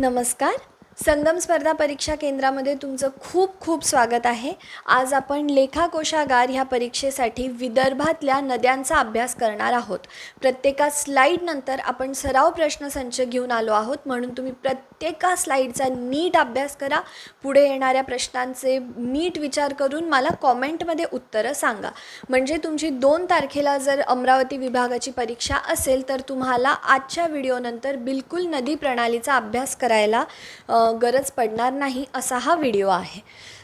नमस्कार. संगम स्पर्धा परीक्षा केंद्रामध्ये तुमचं खूप खूप स्वागत आहे. आज आपण लेखाकोशागार ह्या परीक्षेसाठी विदर्भातल्या नद्यांचा अभ्यास करणार आहोत. प्रत्येका स्लाईडनंतर आपण सराव प्रश्नसंच घेऊन आलो आहोत. म्हणून तुम्ही प्रत्येका स्लाईडचा नीट अभ्यास करा. पुढे येणाऱ्या प्रश्नांचे नीट विचार करून मला कॉमेंटमध्ये उत्तरं सांगा. म्हणजे तुमची दोन तारखेला जर अमरावती विभागाची परीक्षा असेल तर तुम्हाला आजच्या व्हिडिओनंतर बिलकुल नदी प्रणालीचा अभ्यास करायला गरज पडणार नाही असा हा व्हिडिओ आहे.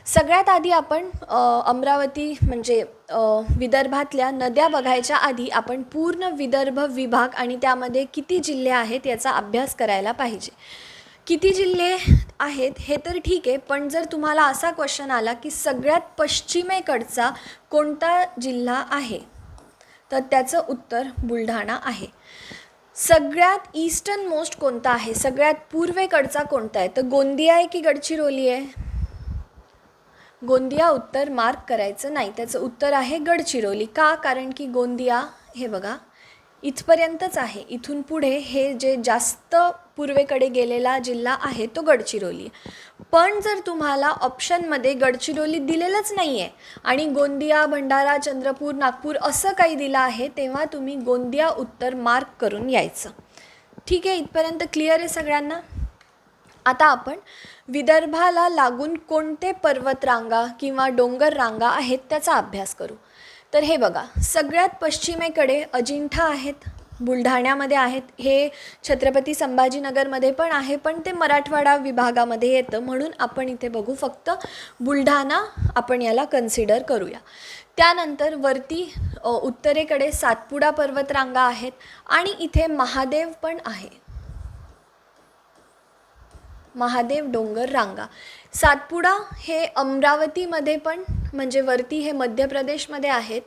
सगळ्यात आधी आपण अमरावती म्हणजे विदर्भातल्या नद्या बघायच्या आधी आपण पूर्ण विदर्भ विभाग आणि त्यामध्ये किती जिल्हे आहेत याचा अभ्यास करायला पाहिजे. किती जिल्हे आहेत हे तर ठीक आहे पण जर तुम्हाला असा क्वेश्चन आला की सगळ्यात पश्चिमेकडचा कोणता जिल्हा आहे तर त्याचं उत्तर बुलढाणा आहे. सगळ्यात ईस्टर्न मोस्ट कोणता आहे? सगळ्यात पूर्वेकडचा कोणता आहे? तर गोंदिया आहे की गडचिरोली आहे? गोंदिया उत्तर मार्क करायचं नाही. त्याचं उत्तर आहे गडचिरोली. का? कारण की गोंदिया हे बघा इथपर्यंतच आहे. इथून पुढे हे जे जास्त पूर्वेकडे गेलेला जिल्हा आहे तो गडचिरोली. पण जर तुम्हाला ऑप्शनमध्ये गडचिरोली दिलेलंच नाही आहे आणि गोंदिया भंडारा चंद्रपूर नागपूर असं काही दिलं आहे तेव्हा तुम्ही गोंदिया उत्तर मार्क करून यायचं. ठीक आहे इथपर्यंत क्लिअर आहे सगळ्यांना? आता आपण विदर्भाला लागून कोणते पर्वतरांगा किंवा डोंगर रांगा आहेत त्याचा अभ्यास करू. तर हे बघा सगळ्यात पश्चिमेकडे अजिंठा आहेत बुलढाण्यामध्ये आहेत. हे छत्रपती संभाजीनगरमध्ये पण आहे पण ते मराठवाडा विभागामध्ये येतं. म्हणून आपण इथे बघू फक्त बुलढाणा आपण याला कन्सिडर करूया. त्यानंतर वरती उत्तरेकडे सातपुडा पर्वतरांगा आहेत आणि इथे महादेव पण आहे. महादेव डोंगर रांगा. सातपुडा हे अमरावतीमध्ये पण म्हणजे वरती हे मध्य प्रदेशमध्ये आहेत.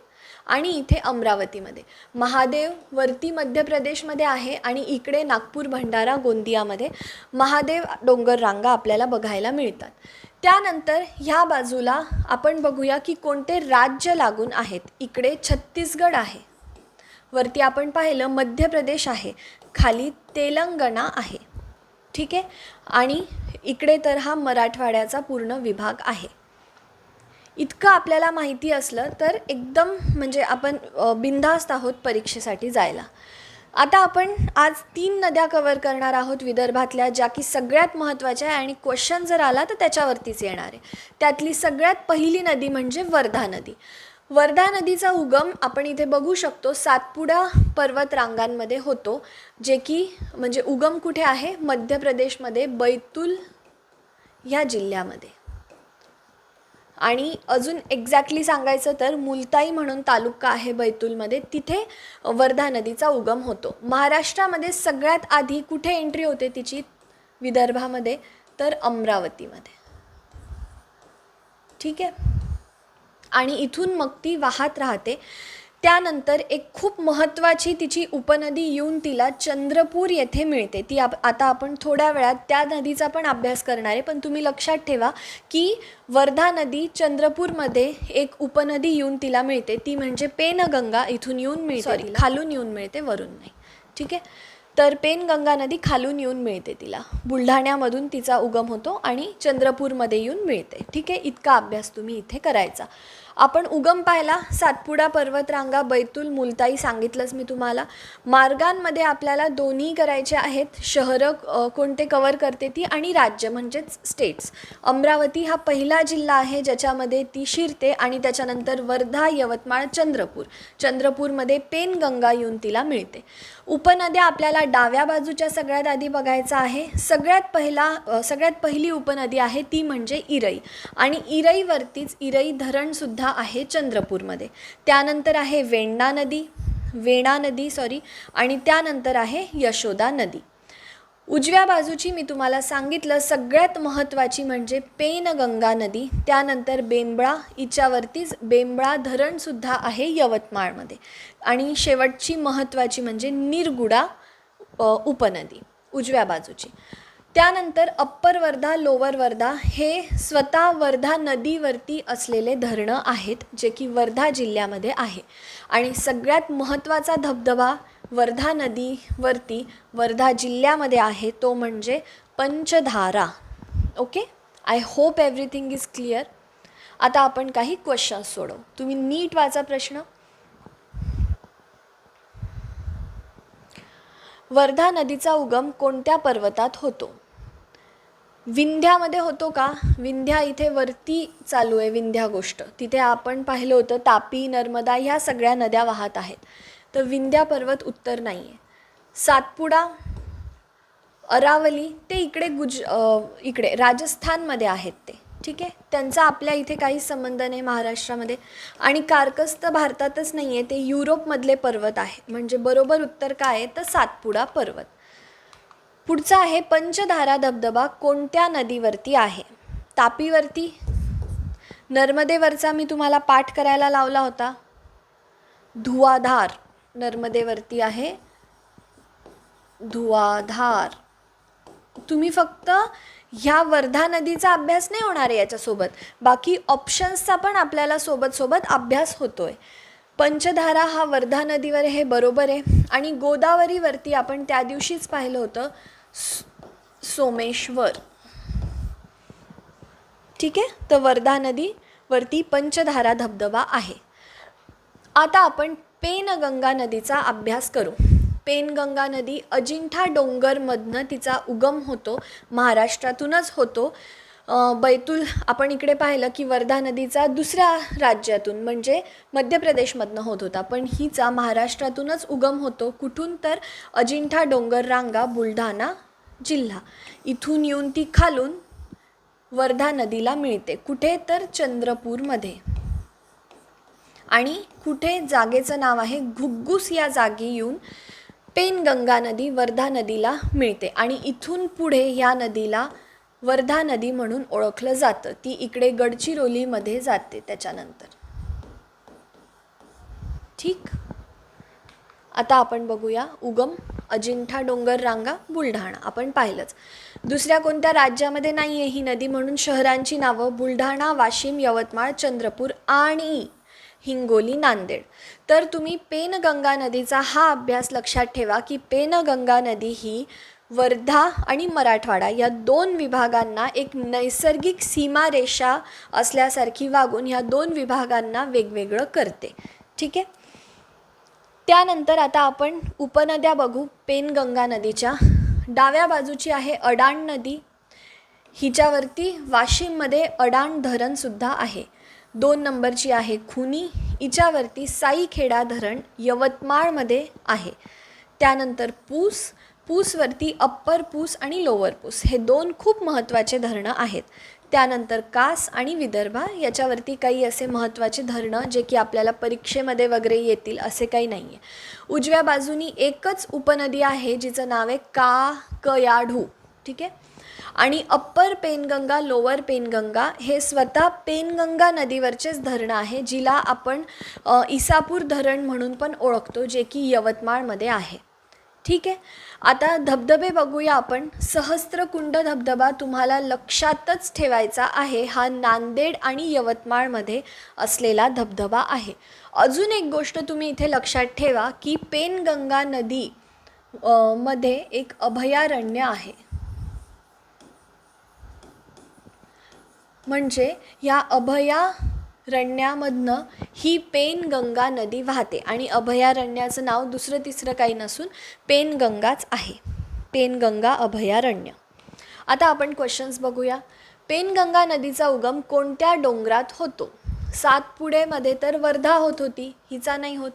आणि इथे अमरावतीमध्ये. महादेव वरती मध्य प्रदेशमध्ये आहे आणि इकडे नागपूर भंडारा गोंदियामध्ये महादेव डोंगर रांगा आपल्याला बघायला मिळतात. त्यानंतर ह्या बाजूला आपण बघूया की कोणते राज्य लागून आहेत. इकडे छत्तीसगड आहे. वरती आपण पाहिलं मध्य प्रदेश आहे. खाली तेलंगणा आहे. ठीक आहे? आणि इकडे तर हा मराठवाड्याचा पूर्ण विभाग आहे. इतकं आपल्याला माहिती असलं तर एकदम म्हणजे आपण अ, बिनधास्त आहोत परीक्षेसाठी जायला. आता आपण आज तीन नद्या कवर करणार आहोत विदर्भातल्या ज्या की सगळ्यात महत्त्वाच्या आहे आणि क्वेश्चन जर आला तर त्याच्यावरतीच येणार आहे. त्यातली सगळ्यात पहिली नदी म्हणजे वर्धा नदी. वर्धा नदीचा उगम आपण इथे बघू शकतो सातपुडा पर्वत रांगांमध्ये होतो जे की म्हणजे उगम कुठे आहे? मध्य प्रदेशमध्ये बैतूल ह्या जिल्ह्यामध्ये. आणि अजून एक्झॅक्टली सांगायचं तर मुलताई म्हणून तालुका आहे बैतूलमध्ये तिथे वर्धा नदीचा उगम होतो. महाराष्ट्रामध्ये सगळ्यात आधी कुठे एंट्री होते तिची? विदर्भामध्ये तर अमरावतीमध्ये. ठीक आहे? आणि इथून मग ती वाहत राहते. त्यानंतर एक खूप महत्त्वाची तिची उपनदी येऊन तिला चंद्रपूर येथे मिळते. ती आप आता आपण थोड्या वेळात त्या नदीचा पण अभ्यास करणार आहे. पण तुम्ही लक्षात ठेवा की वर्धा नदी चंद्रपूरमध्ये एक उपनदी येऊन तिला मिळते. ती म्हणजे पेनगंगा इथून येऊन मिळते सॉरी खालून येऊन मिळते वरून नाही. ठीक आहे? तर पेनगंगा नदी खालून येऊन मिळते तिला. बुलढाण्यामधून तिचा उगम होतो आणि चंद्रपूरमध्ये येऊन मिळते. ठीक आहे? इतका अभ्यास तुम्ही इथे करायचा. आपण उगम पाहिला सातपुडा पर्वतरांगा बैतूल मुलताई सांगितलंच मी तुम्हाला. मार्गांमध्ये आपल्याला दोन्ही करायचे आहेत. शहरं कोणते कवर करते ती आणि राज्य म्हणजेच स्टेट्स अमरावती हा पहिला जिल्हा आहे ज्याच्यामध्ये ती शिरते आणि त्याच्यानंतर वर्धा यवतमाळ चंद्रपूर. चंद्रपूरमध्ये पेनगंगा येऊन तिला मिळते. उपनद्या आपल्याला डाव्या बाजूच्या सगळ्यात आधी बघायचं आहे. सगळ्यात पहिला सगळ्यात पहिली उपनदी आहे ती म्हणजे इरई. आणि इरईवरतीच इरई धरणसुद्धा आहे चंद्रपूरमध्ये. त्यानंतर आहे वेण्णा नदी वेणा नदी सॉरी आणि त्यानंतर आहे यशोदा नदी. उजव्या बाजूची मी तुम्हाला सांगितलं सगळ्यात महत्त्वाची म्हणजे पेनगंगा नदी. त्यानंतर बेंबळा हिच्यावरतीच बेंबळा धरणसुद्धा आहे यवतमाळमध्ये. आणि शेवटची महत्त्वाची म्हणजे निरगुडा उपनदी उजव्या बाजूची. त्यानंतर अप्पर वर्धा लोअर वर्धा हे स्वतः वर्धा नदीवरती असलेले धरणं आहेत जे की वर्धा जिल्ह्यामध्ये आहे. आणि सगळ्यात महत्त्वाचा धबधबा वर्धा नदीवरती वर्धा जिल्ह्यामध्ये आहे तो म्हणजे Panchdhara. Okay I hope everything is clear आता आपण काही क्वेश्चन्स सोडव. तुम्ही नीट वाचा प्रश्न. वर्धा नदीचा उगम कोणत्या पर्वतात होतो? विंध्यामध्ये होतो का? विंध्या इथे वरती चालू आहे विंध्या गोष्ट. तिथे आपण पाहिलं होतं तापी नर्मदा ह्या सगळ्या नद्या वाहत आहेत. तर विंध्या पर्वत उत्तर नाही आहे सातपुडा अरावली ते इकडे गुज इकडे राजस्थानमध्ये आहेत ते. ठीक आहे? त्यांचा आपल्या इथे काही संबंध नाही महाराष्ट्रामध्ये. आणि कारकस्त भारतातच नाही आहे ते युरोपमधले पर्वत आहे म्हणजे बरोबर उत्तर काय आहे? तर सातपुडा पर्वत. पुढचा आहे पंचधारा धबधबा कोणत्या नदीवरती आहे? तापीवरती? नर्मदेवरचा मी तुम्हाला पाठ करायला लावला होता. धुवाधार. नर्मदेवरती आहे. धुवाधार. तुम्ही फक्त ह्या वर्धा नदीचा अभ्यास नाही होणार आहे याच्यासोबत. बाकी ऑप्शन्सचा पण आपल्याला सोबत सोबत अभ्यास आहे पंचधारा हा वर्धा नदीवर हे बरोबर आहे. आणि गोदावरीवरती आपण त्या दिवशीच पाहिलं होतं सोमेश्वर. ठीक आहे? तर वर्धा नदीवरती पंचधारा धबधबा आहे. आता आपण पेनगंगा नदीचा अभ्यास करू. पेनगंगा नदी अजिंठा डोंगरमधनं तिचा उगम होतो महाराष्ट्रातूनच होतो. बैतूल आपण इकडे पाहिलं की वर्धा नदीचा दुसऱ्या राज्यातून म्हणजे मध्य प्रदेशमधनं होत होता. पण हिचा महाराष्ट्रातूनच उगम होतो. कुठून तर अजिंठा डोंगर रांगा बुलढाणा जिल्हा. इथून येऊन ती खालून वर्धा नदीला मिळते. कुठे तर चंद्रपूरमध्ये. आणि कुठे जागेचं नाव आहे घुग्गुस या जागी येऊन पेनगंगा नदी वर्धा नदीला मिळते. आणि इथून पुढे या नदीला वर्धा नदी म्हणून ओळखलं जातं. ती इकडे गडचिरोलीमध्ये जाते त्याच्यानंतर. ठीक? आता आपण बघूया उगम अजिंठा डोंगर रांगा बुलढाणा. आपण पाहिलंच. दुसऱ्या कोणत्या राज्यामध्ये नाही आहे ही नदी म्हणून शहरांची नावं बुलढाणा वाशिम यवतमाळ चंद्रपूर आणि हिंगोली नांदेड. तर तुम्ही पेनगंगा नदीचा हा अभ्यास लक्षात ठेवा की पेनगंगा नदी ही वर्धा आणि मराठवाडा या दोन विभागांना एक नैसर्गिक सीमारेषा असल्यासारखी वागून ह्या दोन विभागांना वेगवेगळं करते. ठीक आहे? त्यानंतर आता आपण उपनद्या बघू. पेनगंगा नदीच्या डाव्या बाजूची आहे अडाण नदी. हिच्यावरती वाशिममध्ये अडाण धरणसुद्धा आहे. दोन नंबरची आहे खुनी हिच्यावरती साईखेडा धरण यवतमाळमध्ये आहे. त्यानंतर पूस पूसवरती अप्पर पूस आणि लोअर पूस. हे दोन खूप महत्त्वाचे धरणं आहेत. त्यानंतर कास आणि विदर्भा याच्यावरती काही असे महत्त्वाचे धरणं जे की आपल्याला परीक्षेमध्ये वगैरे येतील असे काही नाही आहे उजव्या बाजूनी एकच उपनदी आहे जिचं नाव आहे का कयाढू. ठीक आहे? आणि अप्पर पेनगंगा लोअर पेनगंगा हे स्वतः पेनगंगा नदीवरचेच धरणं आहे जिला आपण इसापूर धरण म्हणून पण ओळखतो जे की यवतमाळमध्ये आहे. ठीक आहे? आता धबधबे बघूया आपण. सहस्त्रकुंड धबधबा तुम्हाला लक्षातच ठेवायचा आहे हा नांदेड आणि यवतमाळमध्ये असलेला धबधबा आहे. अजून एक गोष्ट तुम्ही इथे लक्षात ठेवा की पेनगंगा नदी मध्ये एक अभयारण्य आहे. म्हणजे या अभयारण्यामधनं ही पेनगंगा नदी वाहते आणि अभयारण्याचं नाव दुसरं तिसरं काही नसून पेनगंगाच आहे. पेनगंगा अभयारण्य. आता आपण क्वेश्चन्स बघूया. पेनगंगा नदीचा उगम कोणत्या डोंगरात होतो? सातपुडेमध्ये तर वर्धा होत होती हिचा नाही होत.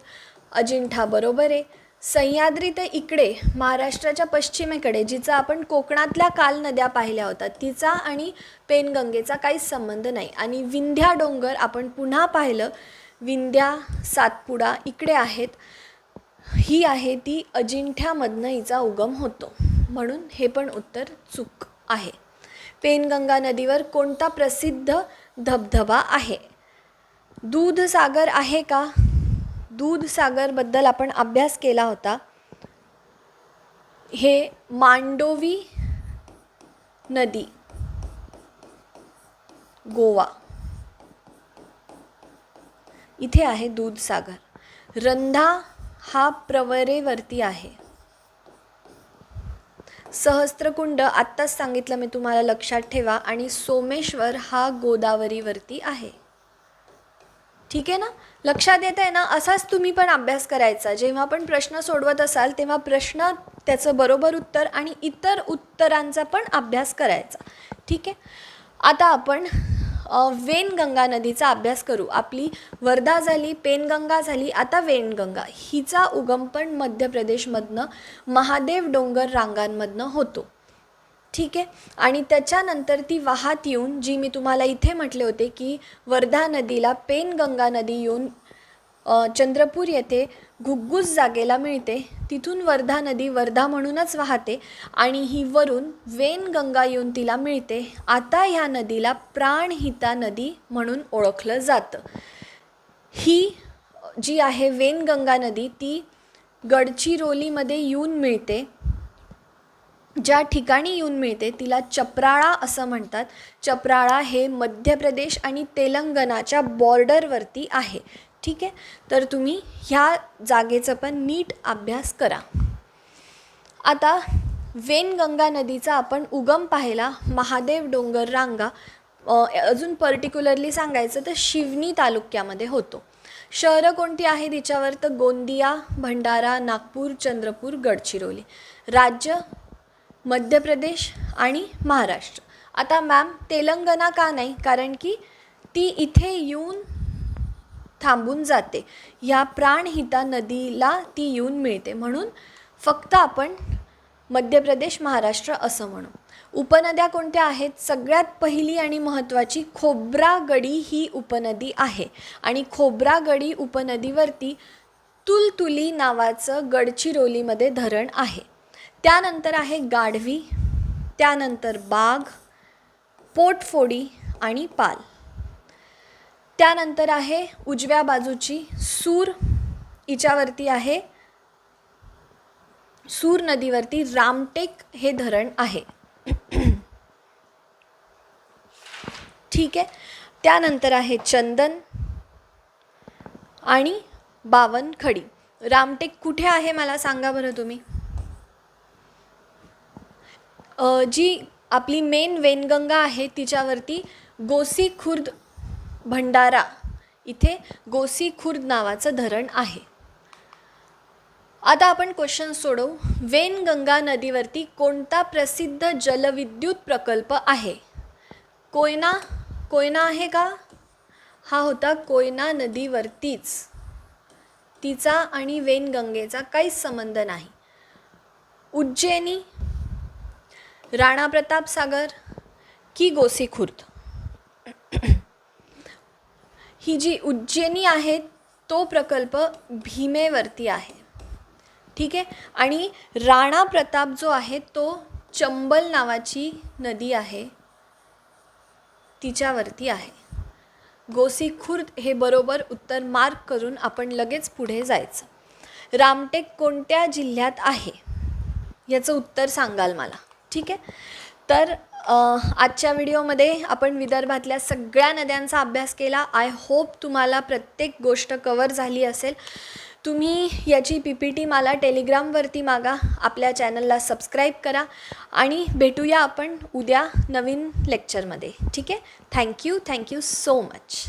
अजिंठा बरोबर आहे. सह्याद्री ते इकडे महाराष्ट्राच्या पश्चिमेकडे जिचा आपण कोकणातल्या काल नद्या पाहिल्या होत्या तिचा आणि पेनगंगेचा काहीच संबंध नाही. आणि विंध्या डोंगर आपण पुन्हा पाहिलं विंध्या सातपुडा इकडे आहेत ही आहे ती अजिंठ्यामधनं हिचा उगम होतो. म्हणून हे पण उत्तर चूक आहे. पेनगंगा नदीवर कोणता प्रसिद्ध धबधबा आहे? दूधसागर आहे का? दूधसागरबद्दल आपण अभ्यास केला होता. हे मांडोवी नदी गोवा. इथे आहे दूधसागर रंधा हा प्रवरेवरती आहे. सहस्त्रकुंड आत्ताच सांगितलं मी तुम्हाला लक्षात ठेवा. आणि सोमेश्वर हा गोदावरीवरती आहे. ठीक आहे ना? लक्षात येत आहे ना? असाच तुम्ही पण अभ्यास करायचा. जेव्हा पण प्रश्न सोडवत असाल तेव्हा प्रश्न त्याचं बरोबर उत्तर आणि इतर उत्तरांचा पण अभ्यास करायचा. ठीक आहे? आता आपण वेनगंगा नदीचा अभ्यास करू. आपली वर्धा झाली पेनगंगा झाली आता वेनगंगा. हिचा उगम पण मध्य प्रदेशमधनं महादेव डोंगर रांगांमधनं होतो. ठीक आहे? आणि त्याच्यानंतर ती वाहत येऊन जी मी तुम्हाला इथे म्हटले होते की वर्धा नदीला पेनगंगा नदी येऊन चंद्रपूर येथे घुग्गुस जागेला मिळते. तिथून वर्धा नदी वर्धा म्हणूनच वाहते आणि ही वरून वेनगंगा येऊन तिला मिळते. आता ह्या नदीला प्राणहिता नदी म्हणून ओळखलं जातं. ही जी आहे वेनगंगा नदी ती गडचिरोलीमध्ये येऊन मिळते. ज्या ठिकाणी येऊन मिळते तिला चप्राळा असं म्हणतात. चप्राळा हे मध्य प्रदेश आणि तेलंगणाच्या बॉर्डरवरती आहे. ठीक आहे? तर तुम्ही ह्या जागेचं पण नीट अभ्यास करा. आता वेनगंगा नदीचा आपण उगम पाहिला महादेव डोंगर रांगा. अजून पर्टिक्युलरली सांगायचं तर शिवनी तालुक्यामध्ये होतो. शहरं कोणती आहे तिच्यावर तर गोंदिया भंडारा नागपूर चंद्रपूर गडचिरोली. राज्य मध्य प्रदेश आणि महाराष्ट्र. आता मॅम तेलंगणा का नाही? कारण की ती इथे येऊन थांबून जाते. ह्या प्राणहिता नदीला ती येऊन मिळते. म्हणून फक्त आपण मध्य प्रदेश महाराष्ट्र असं म्हणू. उपनद्या कोणत्या आहेत? सगळ्यात पहिली आणि महत्त्वाची खोब्रागडी ही उपनदी आहे. आणि खोब्रागडी उपनदीवरती तुलतुली नावाचं गडचिरोलीमध्ये धरण आहे. त्यानंतर आहे गाढवी त्यानंतर बाग पोटफोडी आणि पाल. त्यानंतर आहे उजव्या बाजूची सूर हिच्यावरती आहे सूर नदीवरती रामटेक हे धरण आहे. ठीक आहे. त्यानंतर आहे चंदन आणि बावनखडी. रामटेक कुठे आहे मला सांगा बरं तुम्ही? जी आपली मेन वेनगंगा आहे तिच्यावरती गोसी खुर्द भंडारा इथे गोसी खुर्द नावाचं धरण आहे. आता आपण क्वेश्चन सोडवू. वेनगंगा नदीवरती कोणता प्रसिद्ध जलविद्युत प्रकल्प आहे? कोयना कोयना आहे का? हा होता कोयना नदीवरतीच. तिचा आणि वेनगंगेचा काहीच संबंध नाही. उज्जैनी राणा प्रताप सागर की गोसी खुर्द? ही जी उज्जैनी आहे तो प्रकल्प भीमेवरती आहे. ठीक आहे? आणि राणा प्रताप जो आहे तो चंबल नावाची नदी आहे. तिच्यावरती आहे. गोसी खुर्द हे बरोबर उत्तर मार्क करून आपण लगेच पुढे जायचं. रामटेक कोणत्या जिल्ह्यात आहे? याचं उत्तर सांगाल मला. ठीक आहे? तर आजच्या व्हिडिओमध्ये आपण विदर्भातल्या सगळ्या नद्यांचा अभ्यास केला. आय होप तुम्हाला प्रत्येक गोष्ट कवर झाली असेल. तुम्ही याची पी पी टी मला टेलिग्रामवरती मागा. आपल्या चॅनलला सबस्क्राईब करा. आणि भेटूया आपण उद्या नवीन लेक्चरमध्ये ठीक आहे? Thank you thank you so much